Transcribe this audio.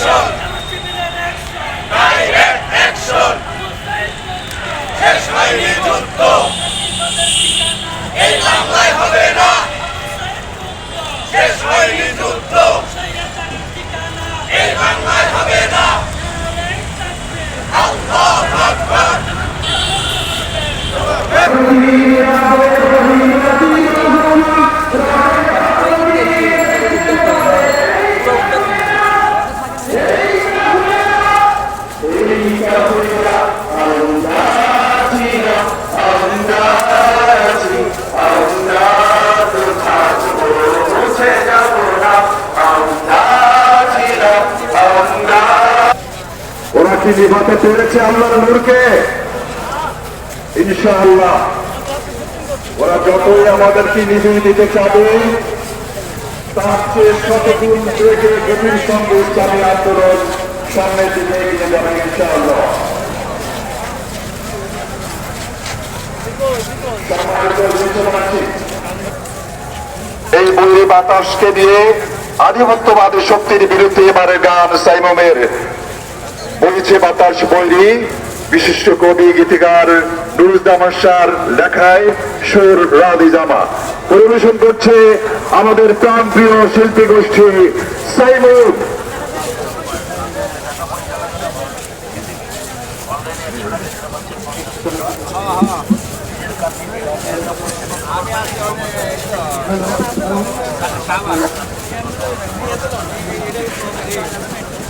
Action! কি নিভাতে পেরেছে আল্লাহর নূরকে? ইনশাআল্লাহ। ওরা যতই আমাদেরকে নিভিয়ে দিতে চাবে, তার চেয়ে শতগুণ বেগে গভীর সঙ্গে ইসলামী আন্দোলন সামনের দিকে এগিয়ে যাবে ইনশাআল্লাহ। এই বৈরী বাতাসকে দিয়ে আধিপত্যবাদী শক্তির বিরুদ্ধে এবারে গান সাইমমের বইছে বাতাস বৈরী, বিশিষ্ট কবি, গীতিকার নুরুজ্জামান লেখায় সুর রাদি জামা। পরিবেশন করছে আমাদের প্রাণপ্রিয় শিল্পী গোষ্ঠী Saimud